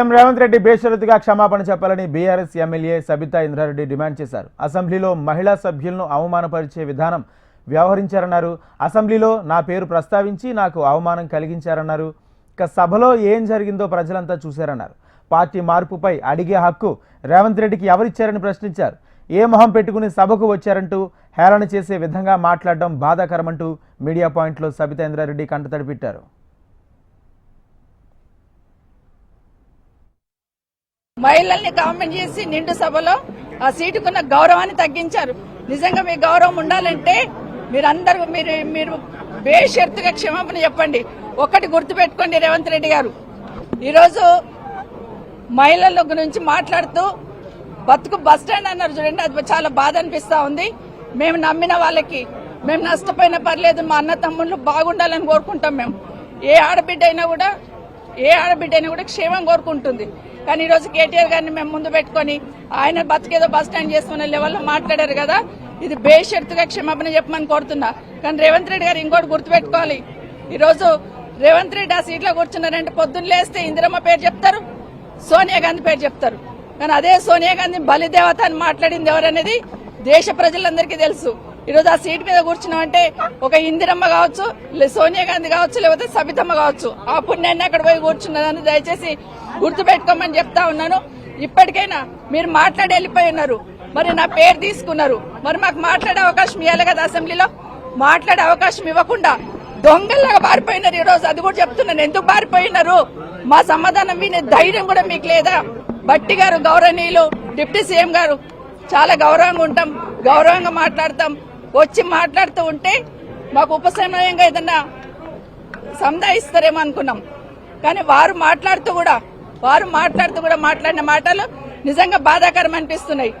CM Revanth Reddy బేషరతుగా క్షమాపణ చెప్పాలని BRS MLA Sabitha Indra Reddy demand చేశారు. అసెంబ్లీలో మహిళా సభ్యులను అవమానపరిచే విధానం వ్యవహరించారన్నారు. అసెంబ్లీలో నా పేరు ప్రస్తావించి నాకు అవమానం కలిగించారన్నారు. ఇక సభలో ఏం జరిగిందో ప్రజలంతా చూశారన్నారు. పార్టీ మార్పుపై అడిగే హక్కు రేవంత్ రెడ్డికి ఎవరిచ్చారని ప్రశ్నించారు. ఏ మొహం పెట్టుకుని సభకు వచ్చారంటూ హేళన చేసే విధంగా మాట్లాడడం బాధాకరమంటూ మీడియా పాయింట్లో సబితా ఇంద్రారెడ్డి కంటతడి పెట్టారు. మహిళల్ని కామెంట్ చేసి నిండు సభలో ఆ సీటుకున్న గౌరవాన్ని తగ్గించారు. నిజంగా మీ గౌరవం ఉండాలంటే మీరందరూ మీరు మీరు బేషరతుగా క్షమాపణ చెప్పండి. ఒక్కటి గుర్తుపెట్టుకోండి రేవంత్ రెడ్డి గారు. ఈరోజు మహిళల గురించి మాట్లాడుతూ బతుకు బస్ స్టాండ్ అన్నారు చూడండి అది చాలా బాధ అనిపిస్తా ఉంది. మేము నమ్మిన వాళ్ళకి మేము నష్టపోయినా పర్లేదు మా అన్న తమ్ముళ్ళు బాగుండాలని కోరుకుంటాం మేము. ఏ ఆడబిడ్డ అయినా కూడా ఏ ఆడబిడ్డ అయినా కూడా క్షేమం కోరుకుంటుంది. కానీ ఈరోజు కేటీఆర్ గారిని మేము ముందు పెట్టుకొని ఆయన బతికేదో బస్ స్టాండ్ చేసుకునే లెవెల్లో మాట్లాడారు కదా ఇది బేషరతుగా క్షమాపణ చెప్పమని కోరుతున్నా. కానీ రేవంత్ రెడ్డి గారు ఇంకోటి గుర్తుపెట్టుకోవాలి. ఈరోజు రేవంత్ రెడ్డి ఆ సీట్లో కూర్చున్నారంటే పొద్దున్న లేస్తే ఇందిరమ్మ పేరు చెప్తారు సోనియా గాంధీ పేరు చెప్తారు. కానీ అదే సోనియా గాంధీ బలిదేవత అని మాట్లాడింది ఎవరనేది దేశ ప్రజలందరికీ తెలుసు. ఈరోజు ఆ సీట్ మీద కూర్చున్నామంటే ఒక ఇందిరమ్మ కావచ్చు సోనియా గాంధీ కావచ్చు లేకపోతే సబితమ్మ కావచ్చు. ఆ పుణ్యాన్ని అక్కడ పోయి కూర్చున్నదని దయచేసి గుర్తుపెట్టుకోమని చెప్తా ఉన్నాను. ఇప్పటికైనా మీరు మాట్లాడి వెళ్ళిపోయి ఉన్నారు. మరి నా పేరు తీసుకున్నారు. మరి మాకు మాట్లాడే అవకాశం ఇవ్వాలి కదా అసెంబ్లీలో? మాట్లాడే అవకాశం ఇవ్వకుండా దొంగల్లాగా పారిపోయినారు ఈరోజు. అది కూడా చెప్తున్నాను. ఎందుకు పారిపోయినారు? మా సమాధానం వినే ధైర్యం కూడా మీకు లేదా? బట్టి గారు గౌరవనీయులు డిప్యూటీ సీఎం గారు చాలా గౌరవంగా ఉంటాం గౌరవంగా మాట్లాడతాం. వచ్చి మాట్లాడుతూ ఉంటే మాకు ఉపశమనంగా ఏదన్నా సంధాయిస్తారేమో అనుకున్నాం. కానీ వారు మాట్లాడుతూ కూడా వారు మాట్లాడుతూ కూడా మాట్లాడిన మాటలు నిజంగా బాధాకరం అనిపిస్తున్నాయి.